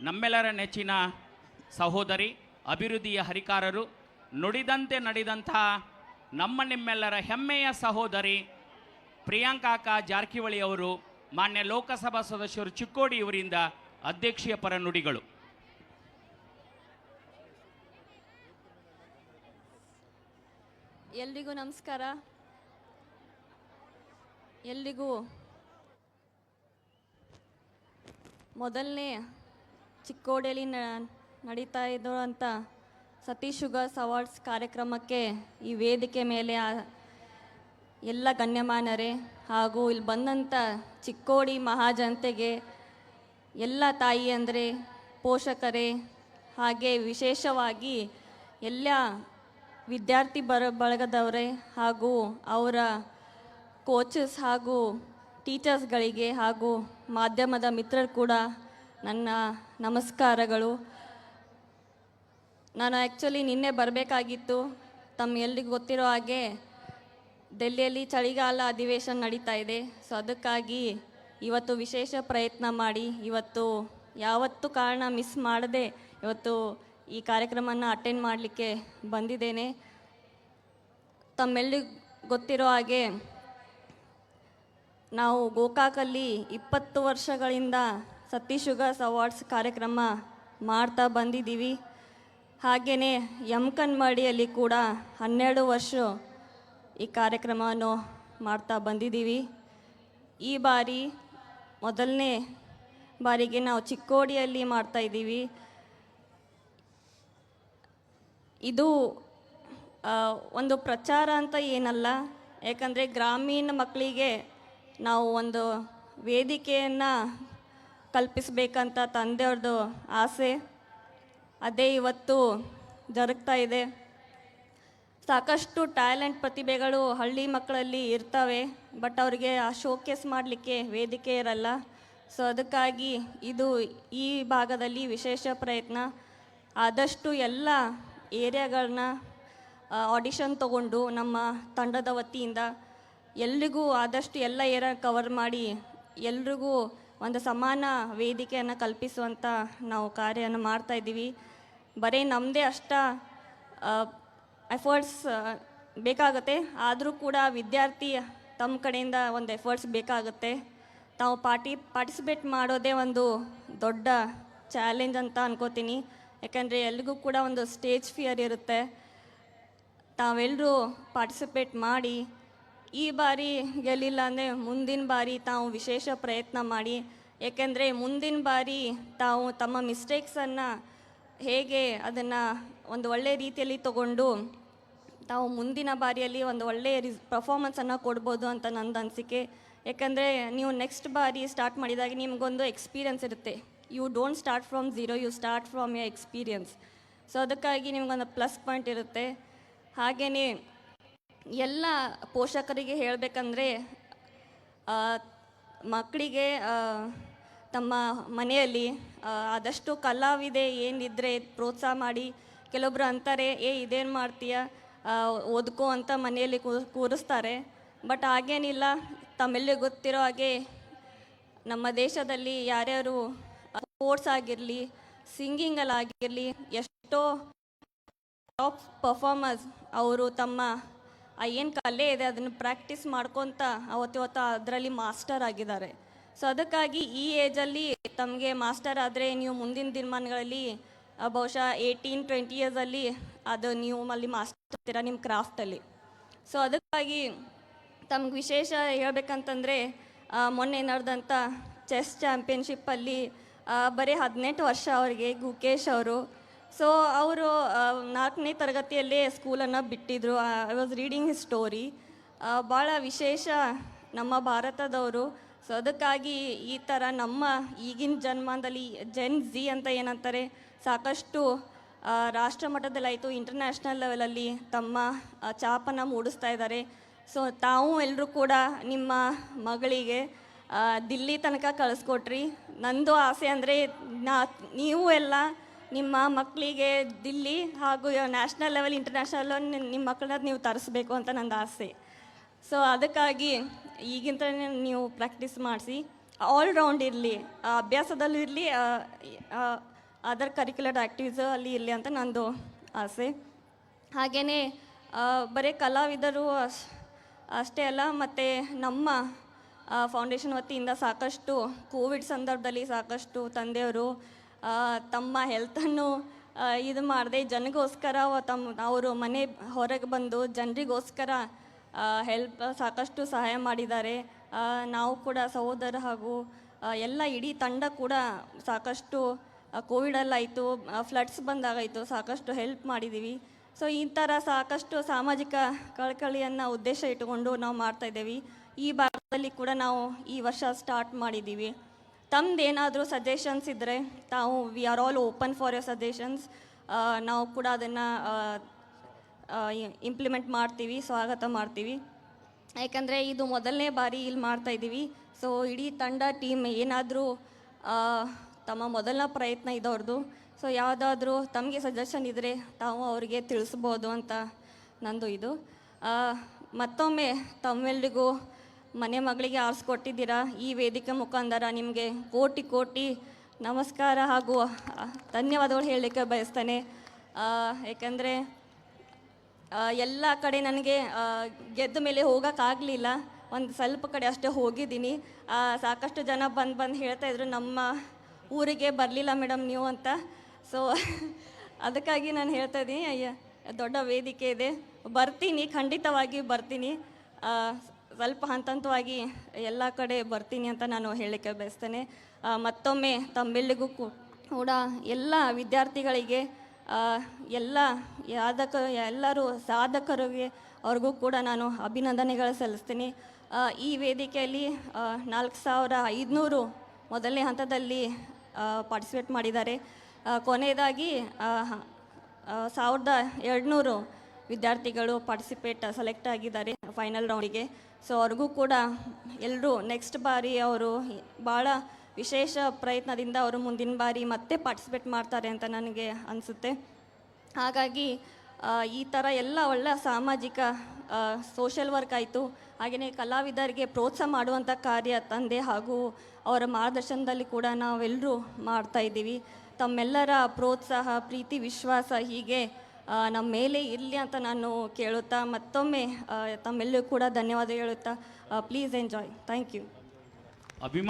ನಮ್ಮೆಲ್ಲರ ನೆಚ್ಚಿನ ಸಹೋದರಿ, ಅಭಿವೃದ್ಧಿಯ ಹರಿಕಾರರು, ನುಡಿದಂತೆ ನಡೆದಂಥ ನಮ್ಮ ನಿಮ್ಮೆಲ್ಲರ ಹೆಮ್ಮೆಯ ಸಹೋದರಿ ಪ್ರಿಯಾಂಕಾಕ ಜಾರಕಿಹೊಳಿ ಅವರು, ಮಾನ್ಯ ಲೋಕಸಭಾ ಸದಸ್ಯರು ಚಿಕ್ಕೋಡಿ ಇವರಿಂದ ಅಧ್ಯಕ್ಷೀಯ ಪರ ನುಡಿಗಳು. ಎಲ್ರಿಗೂ ನಮಸ್ಕಾರ. ಎಲ್ರಿಗೂ ಮೊದಲನೇ ಚಿಕ್ಕೋಡಿಯಲ್ಲಿ ನಡೀತಾ ಇರೋಂಥ ಸತೀಶ್ ಶುಗರ್ಸ್ ಅವಾರ್ಡ್ಸ್ ಕಾರ್ಯಕ್ರಮಕ್ಕೆ ಈ ವೇದಿಕೆ ಮೇಲೆ ಎಲ್ಲ ಗಣ್ಯಮಾನರೇ ಹಾಗೂ ಇಲ್ಲಿ ಬಂದಂಥ ಚಿಕ್ಕೋಡಿ ಮಹಾಜನತೆಗೆ ಎಲ್ಲ ತಾಯಿ ಅಂದರೆ ಪೋಷಕರೇ, ಹಾಗೆ ವಿಶೇಷವಾಗಿ ಎಲ್ಲ ವಿದ್ಯಾರ್ಥಿ ಬರ ಬಳಗದವರೇ ಹಾಗೂ ಅವರ ಕೋಚಸ್ ಹಾಗೂ ಟೀಚರ್ಸ್ಗಳಿಗೆ ಹಾಗೂ ಮಾಧ್ಯಮದ ಮಿತ್ರರು ಕೂಡ ನನ್ನ ನಮಸ್ಕಾರಗಳು. ನಾನು ಆ್ಯಕ್ಚುಲಿ ನಿನ್ನೆ ಬರಬೇಕಾಗಿತ್ತು. ತಮ್ಮ ಎಲ್ರಿಗೂ ಗೊತ್ತಿರೋ ಹಾಗೆ ಡೆಲ್ಲಿಯಲ್ಲಿ ಚಳಿಗಾಲ ಅಧಿವೇಶನ ನಡೀತಾ ಇದೆ. ಸೊ ಅದಕ್ಕಾಗಿ ಇವತ್ತು ವಿಶೇಷ ಪ್ರಯತ್ನ ಮಾಡಿ, ಇವತ್ತು ಯಾವತ್ತೂ ಕಾರಣ ಮಿಸ್ ಮಾಡದೆ ಇವತ್ತು ಈ ಕಾರ್ಯಕ್ರಮನ ಅಟೆಂಡ್ ಮಾಡಲಿಕ್ಕೆ ಬಂದಿದ್ದೇನೆ. ತಮ್ಮೆಲ್ಲರಿಗೂ ಗೊತ್ತಿರೋ ಹಾಗೆ ನಾವು ಗೋಕಾಕಲ್ಲಿ ಇಪ್ಪತ್ತು ವರ್ಷಗಳಿಂದ ಸತೀಶ್ ಶುಗರ್ಸ್ ಅವಾರ್ಡ್ಸ್ ಕಾರ್ಯಕ್ರಮ ಮಾಡ್ತಾ ಬಂದಿದ್ದೀವಿ. ಹಾಗೆಯೇ ಯಮಕನ್ಮಡಿಯಲ್ಲಿ ಕೂಡ ಹನ್ನೆರಡು ವರ್ಷ ಈ ಕಾರ್ಯಕ್ರಮವನ್ನು ಮಾಡ್ತಾ ಬಂದಿದ್ದೀವಿ. ಈ ಬಾರಿ ಮೊದಲನೇ ಬಾರಿಗೆ ನಾವು ಚಿಕ್ಕೋಡಿಯಲ್ಲಿ ಮಾಡ್ತಾ ಇದ್ದೀವಿ. ಇದು ಒಂದು ಪ್ರಚಾರ ಅಂತ ಏನಲ್ಲ. ಯಾಕಂದರೆ ಗ್ರಾಮೀಣ ಮಕ್ಕಳಿಗೆ ನಾವು ಒಂದು ವೇದಿಕೆಯನ್ನು ಕಲ್ಪಿಸಬೇಕಂತ ತಂದೆಯವ್ರದ್ದು ಆಸೆ, ಅದೇ ಇವತ್ತು ಜರುಗ್ತಾ ಇದೆ. ಸಾಕಷ್ಟು ಟ್ಯಾಲೆಂಟ್ ಪ್ರತಿಭೆಗಳು ಹಳ್ಳಿ ಮಕ್ಕಳಲ್ಲಿ ಇರ್ತವೆ, ಬಟ್ ಅವರಿಗೆ ಆ ಶೋಕೇಸ್ ಮಾಡಲಿಕ್ಕೆ ವೇದಿಕೆ ಇರಲ್ಲ. ಸೊ, ಅದಕ್ಕಾಗಿ ಇದು ಈ ಭಾಗದಲ್ಲಿ ವಿಶೇಷ ಪ್ರಯತ್ನ. ಆದಷ್ಟು ಎಲ್ಲ ಏರಿಯಾಗಳನ್ನ ಆಡಿಷನ್ ತಗೊಂಡು ನಮ್ಮ ತಂಡದ ವತಿಯಿಂದ ಎಲ್ರಿಗೂ ಆದಷ್ಟು ಎಲ್ಲ ಏರಿಯಾ ಕವರ್ ಮಾಡಿ, ಎಲ್ರಿಗೂ ಒಂದು ಸಮಾನ ವೇದಿಕೆಯನ್ನು ಕಲ್ಪಿಸುವಂಥ ನಾವು ಕಾರ್ಯವನ್ನು ಮಾಡ್ತಾ ಇದ್ದೀವಿ. ಬರೀ ನಮ್ಮದೇ ಅಷ್ಟ ಎಫರ್ಟ್ಸ್ ಬೇಕಾಗುತ್ತೆ. ಆದರೂ ಕೂಡ ವಿದ್ಯಾರ್ಥಿ ತಮ್ಮ ಕಡೆಯಿಂದ ಒಂದು ಎಫರ್ಟ್ಸ್ ಬೇಕಾಗುತ್ತೆ. ತಾವು ಪಾರ್ಟಿ ಪಾರ್ಟಿಸಿಪೇಟ್ ಮಾಡೋದೇ ಒಂದು ದೊಡ್ಡ ಚಾಲೆಂಜ್ ಅಂತ ಅನ್ಕೋತೀನಿ. ಯಾಕಂದರೆ ಎಲ್ರಿಗೂ ಕೂಡ ಒಂದು ಸ್ಟೇಜ್ ಫಿಯರ್ ಇರುತ್ತೆ. ತಾವೆಲ್ಲರೂ ಪಾರ್ಟಿಸಿಪೇಟ್ ಮಾಡಿ ಈ ಬಾರಿ ಗೆಲ್ಲಿಲ್ಲ ಅಂದರೆ ಮುಂದಿನ ಬಾರಿ ತಾವು ವಿಶೇಷ ಪ್ರಯತ್ನ ಮಾಡಿ. ಏಕೆಂದರೆ ಮುಂದಿನ ಬಾರಿ ತಾವು ತಮ್ಮ ಮಿಸ್ಟೇಕ್ಸನ್ನು ಹೇಗೆ ಅದನ್ನು ಒಂದು ಒಳ್ಳೆಯ ರೀತಿಯಲ್ಲಿ ತಗೊಂಡು ತಾವು ಮುಂದಿನ ಬಾರಿಯಲ್ಲಿ ಒಂದು ಒಳ್ಳೆಯ ರಿಸ್ ಪರ್ಫಾರ್ಮೆನ್ಸನ್ನು ಕೊಡ್ಬೋದು ಅಂತ ನಂದು ಅನಿಸಿಕೆ. ಯಾಕಂದರೆ ನೀವು ನೆಕ್ಸ್ಟ್ ಬಾರಿ ಸ್ಟಾರ್ಟ್ ಮಾಡಿದಾಗ ನಿಮಗೊಂದು ಎಕ್ಸ್ಪೀರಿಯನ್ಸ್ ಇರುತ್ತೆ. You don't start from zero you start from ya experience so ಅದಕ್ಕಾಗಿ ನಿಮಗೊಂದು ಪ್ಲಸ್ ಪಾಯಿಂಟ್ ಇರುತ್ತೆ. ಹಾಗೆಯೇ ಎಲ್ಲ ಪೋಷಕರಿಗೆ ಹೇಳಬೇಕಂದ್ರೆ ಮಕ್ಕಳಿಗೆ ತಮ್ಮ ಮನೆಯಲ್ಲಿ ಆದಷ್ಟು ಕಲಾವಿದೆ ಏನಿದ್ರೆ ಪ್ರೋತ್ಸಾಹ ಮಾಡಿ, ಕೆಲವೊಬ್ರು ಅಂತಾರೆ, ಏ, ಇದೇನು ಮಾಡ್ತೀಯ? ಓದ್ಕೊ ಅಂತ ಮನೆಯಲ್ಲಿ ಕೂರಿಸ್ತಾರೆ. ಬಟ್ ಹಾಗೇನಿಲ್ಲ, ತಮ್ಮೆಲ್ಲ ಗೊತ್ತಿರೋ ಹಾಗೆ ನಮ್ಮ ದೇಶದಲ್ಲಿ ಯಾರ್ಯಾರು ಸ್ಪೋರ್ಟ್ಸ್ ಆಗಿರಲಿ, ಸಿಂಗಿಂಗಲ್ಲಾಗಿರಲಿ, ಎಷ್ಟೋ ಟಾಪ್ ಪರ್ಫಾರ್ಮರ್ಸ್ ಅವರು ತಮ್ಮ ಏನು ಕಲೆ ಇದೆ ಅದನ್ನು ಪ್ರಾಕ್ಟೀಸ್ ಮಾಡ್ಕೊತ ಅವತ್ತಿವತ್ತು ಅದರಲ್ಲಿ ಮಾಸ್ಟರ್ ಆಗಿದ್ದಾರೆ. ಸೊ ಅದಕ್ಕಾಗಿ ಈ ಏಜಲ್ಲಿ ತಮಗೆ ಮಾಸ್ಟರ್ ಆದರೆ ನೀವು ಮುಂದಿನ ದಿನಮಾನಗಳಲ್ಲಿ ಆ, ಬಹುಶಃ ಏಯ್ಟೀನ್ ಟ್ವೆಂಟಿ ಇಯರ್ಸಲ್ಲಿ ಅದು ನೀವು ಅಲ್ಲಿ ಮಾಸ್ಟರ್ ಆಗ್ತೀರಾ ನಿಮ್ಮ ಕ್ರಾಫ್ಟಲ್ಲಿ ಸೊ ಅದಕ್ಕಾಗಿ ತಮ್ಗೆ ವಿಶೇಷ ಹೇಳಬೇಕಂತಂದರೆ ಮೊನ್ನೆ ನಡೆದಂಥ ಚೆಸ್ ಚಾಂಪಿಯನ್ಶಿಪ್ಪಲ್ಲಿ ಬರೀ ಹದಿನೆಂಟು ವರ್ಷ ಅವರಿಗೆ ಗುಕೇಶ್ ಅವರು ಸೊ ಅವರು ನಾಲ್ಕನೇ ತರಗತಿಯಲ್ಲೇ ಸ್ಕೂಲನ್ನು ಬಿಟ್ಟಿದ್ರು. I was reading his story ಭಾಳ ವಿಶೇಷ ನಮ್ಮ ಭಾರತದವರು. ಸೊ ಅದಕ್ಕಾಗಿ ಈ ಥರ ನಮ್ಮ ಈಗಿನ ಜನ್ಮದಲ್ಲಿ ಜೆನ್ ಝಿ ಅಂತ ಏನಂತಾರೆ, ಸಾಕಷ್ಟು ರಾಷ್ಟ್ರ ಮಟ್ಟದಲ್ಲಾಯಿತು ಇಂಟರ್ನ್ಯಾಷನಲ್ ಲೆವೆಲಲ್ಲಿ ತಮ್ಮ ಚಾಪನ್ನು ಮೂಡಿಸ್ತಾ ಇದ್ದಾರೆ. ಸೊ ತಾವು ಎಲ್ಲರೂ ಕೂಡ ನಿಮ್ಮ ಮಗಳಿಗೆ ದಿಲ್ಲಿ ತನಕ ಕಳಿಸ್ಕೊಟ್ರಿ. ನಂದು ಆಸೆ ಅಂದರೆ ನಾ, ನೀವು ಎಲ್ಲ ನಿಮ್ಮ ಮಕ್ಕಳಿಗೆ ದಿಲ್ಲಿ ಹಾಗೂ ನ್ಯಾಷನಲ್ ಲೆವೆಲ್, ಇಂಟರ್ನ್ಯಾಷನಲ್ ನಿಮ್ಮ ಮಕ್ಕಳನ್ನ ನೀವು ತರಿಸ್ಬೇಕು ಅಂತ ನಂದು ಆಸೆ. ಸೊ ಅದಕ್ಕಾಗಿ ಈಗಿಂತ ನೀವು ಪ್ರಾಕ್ಟೀಸ್ ಮಾಡಿಸಿ ಆಲ್ ರೌಂಡ್ ಇರಲಿ ಅಭ್ಯಾಸದಲ್ಲೂ ಇರಲಿ ಅದರ್ ಕರಿಕ್ಯುಲರ್ ಆ್ಯಕ್ಟಿವಿಸ್ ಅಲ್ಲಿ ಇರಲಿ ಅಂತ ನಂದು ಆಸೆ. ಹಾಗೆಯೇ ಬರೀ ಕಲಾವಿದರು ಅಷ್, ಅಷ್ಟೇ ಅಲ್ಲ, ಮತ್ತು ನಮ್ಮ ಫೌಂಡೇಶನ್ ವತಿಯಿಂದ ಸಾಕಷ್ಟು ಕೋವಿಡ್ ಸಂದರ್ಭದಲ್ಲಿ ಸಾಕಷ್ಟು ತಂದೆಯವರು ತಮ್ಮ ಹೆಲ್ತನ್ನು ಇದು ಮಾಡದೆ. ಜನಗೋಸ್ಕರ ತಮ್ಮ ಅವರು ಮನೆ ಹೊರಗೆ ಬಂದು ಜನರಿಗೋಸ್ಕರ ಹೆಲ್ಪ್ ಸಾಕಷ್ಟು ಸಹಾಯ ಮಾಡಿದ್ದಾರೆ. ನಾವು ಕೂಡ ಸಹೋದರ ಹಾಗೂ ಎಲ್ಲ ಇಡೀ ತಂಡ ಕೂಡ ಸಾಕಷ್ಟು ಕೋವಿಡಲ್ಲಾಯಿತು ಫ್ಲಡ್ಸ್ ಬಂದಾಗಾಯಿತು, ಸಾಕಷ್ಟು ಹೆಲ್ಪ್ ಮಾಡಿದ್ದೀವಿ ಸೊ ಈ ಥರ ಸಾಕಷ್ಟು ಸಾಮಾಜಿಕ ಕಳಕಳಿಯನ್ನು ಉದ್ದೇಶ ಇಟ್ಟುಕೊಂಡು ನಾವು ಮಾಡ್ತಾ ಇದ್ದೇವೆ. ಈ ಭಾಗದಲ್ಲಿ ಕೂಡ ನಾವು ಈ ವರ್ಷ ಸ್ಟಾರ್ಟ್ ಮಾಡಿದ್ದೀವಿ. ತಮ್ದು ಏನಾದರೂ ಸಜೆಷನ್ಸ್ ಇದ್ದರೆ ತಾವು we are all open for your suggestions ನಾವು ಕೂಡ ಅದನ್ನು ಇಂಪ್ಲಿಮೆಂಟ್ ಮಾಡ್ತೀವಿ, ಸ್ವಾಗತ ಮಾಡ್ತೀವಿ. ಯಾಕಂದರೆ ಇದು ಮೊದಲನೇ ಬಾರಿ ಇಲ್ಲಿ ಮಾಡ್ತಾ ಇದ್ದೀವಿ. ಸೊ ಇಡೀ ತಂಡ ಟೀಮ್ ಏನಾದರೂ ತಮ್ಮ ಮೊದಲನೇ ಪ್ರಯತ್ನ ಇದವ್ರದ್ದು ಸೊ ಯಾವುದಾದ್ರೂ ತಮಗೆ ಸಜೆಷನ್ ಇದ್ದರೆ ತಾವು ಅವರಿಗೆ ತಿಳಿಸ್ಬೋದು ಅಂತ ನಂದು ಇದು. ಮತ್ತೊಮ್ಮೆ ತಮ್ಮೆಲ್ರಿಗೂ ಮನೆ ಮಗಳಿಗೆ ಆರಿಸ್ಕೊಟ್ಟಿದ್ದೀರಾ? ಈ ವೇದಿಕೆ ಮುಖಾಂತರ ನಿಮಗೆ ಕೋಟಿ ಕೋಟಿ ನಮಸ್ಕಾರ ಹಾಗೂ ಧನ್ಯವಾದಗಳು ಹೇಳಲಿಕ್ಕೆ ಬಯಸ್ತೇನೆ. ಏಕೆಂದರೆ ಎಲ್ಲ ಕಡೆ ನನಗೆ ಗೆದ್ದ ಮೇಲೆ ಹೋಗೋಕ್ಕಾಗಲಿಲ್ಲ. ಒಂದು ಸ್ವಲ್ಪ ಕಡೆ ಅಷ್ಟೇ ಹೋಗಿದ್ದೀನಿ. ಸಾಕಷ್ಟು ಜನ ಬಂದು ಬಂದು ಹೇಳ್ತಾ ಇದ್ರು, ನಮ್ಮ ಊರಿಗೆ ಬರಲಿಲ್ಲ ಮೇಡಮ್ ನೀವು ಅಂತ. ಸೊ ಅದಕ್ಕಾಗಿ ನಾನು ಹೇಳ್ತಾ ಇದ್ದೀನಿ, ಅಯ್ಯ, ದೊಡ್ಡ ವೇದಿಕೆ ಇದೆ. ಬರ್ತೀನಿ, ಖಂಡಿತವಾಗಿ ಬರ್ತೀನಿ. ಸ್ವಲ್ಪ ಹಂತ ಹಂತವಾಗಿ ಎಲ್ಲ ಕಡೆ ಬರ್ತೀನಿ ಅಂತ ನಾನು ಹೇಳಲಿಕ್ಕೆ ಬಯಸ್ತೇನೆ. ಮತ್ತೊಮ್ಮೆ ತಮ್ಮೆಲ್ಲಿಗೂ ಕೂಡ ಎಲ್ಲ ವಿದ್ಯಾರ್ಥಿಗಳಿಗೆ ಎಲ್ಲ ಯಾದಕ, ಎಲ್ಲರೂ ಸಾಧಕರಿಗೆ ಅವ್ರಿಗೂ ಕೂಡ ನಾನು ಅಭಿನಂದನೆಗಳು ಸಲ್ಲಿಸ್ತೀನಿ. ಈ ವೇದಿಕೆಯಲ್ಲಿ ನಾಲ್ಕು ಸಾವಿರ ಐದುನೂರು ಮೊದಲನೇ ಹಂತದಲ್ಲಿ ಪಾರ್ಟಿಸಿಪೇಟ್ ಮಾಡಿದ್ದಾರೆ. ಕೊನೆಯದಾಗಿ ಸಾವಿರದ ಎರಡುನೂರು ವಿದ್ಯಾರ್ಥಿಗಳು ಪಾರ್ಟಿಸಿಪೇಟ್ ಸೆಲೆಕ್ಟ್ ಆಗಿದ್ದಾರೆ ಫೈನಲ್ ರೌಂಡಿಗೆ ಸೊ ಅವ್ರಿಗೂ ಕೂಡ ಎಲ್ಲರೂ ನೆಕ್ಸ್ಟ್ ಬಾರಿ ಅವರು ಭಾಳ ವಿಶೇಷ ಪ್ರಯತ್ನದಿಂದ ಅವರು ಮುಂದಿನ ಬಾರಿ ಮತ್ತೆ ಪಾರ್ಟಿಸಿಪೇಟ್ ಮಾಡ್ತಾರೆ ಅಂತ ನನಗೆ ಅನಿಸುತ್ತೆ. ಹಾಗಾಗಿ ಈ ಥರ ಎಲ್ಲ ಒಳ್ಳೆಯ ಸಾಮಾಜಿಕ ಸೋಷಿಯಲ್ ವರ್ಕ್ ಆಯಿತು. ಹಾಗೆಯೇ ಕಲಾವಿದರಿಗೆ ಪ್ರೋತ್ಸಾಹ ಮಾಡುವಂಥ ಕಾರ್ಯ ತಂದೆ ಹಾಗೂ ಅವರ ಮಾರ್ಗದರ್ಶನದಲ್ಲಿ ಕೂಡ ನಾವೆಲ್ಲರೂ ಮಾಡ್ತಾಯಿದ್ದೀವಿ ತಮ್ಮೆಲ್ಲರ ಪ್ರೋತ್ಸಾಹ, ಪ್ರೀತಿ, ವಿಶ್ವಾಸ ಹೀಗೆ ನಮ್ಮ ಮೇಲೆ ಇರಲಿ ಅಂತ ನಾನು ಕೇಳುತ್ತಾ ಮತ್ತೊಮ್ಮೆ ತಮ್ಮೆಲ್ಲೂ ಕೂಡ ಧನ್ಯವಾದ ಹೇಳುತ್ತಾ ಪ್ಲೀಸ್ ಎಂಜಾಯ್ ಥ್ಯಾಂಕ್ ಯು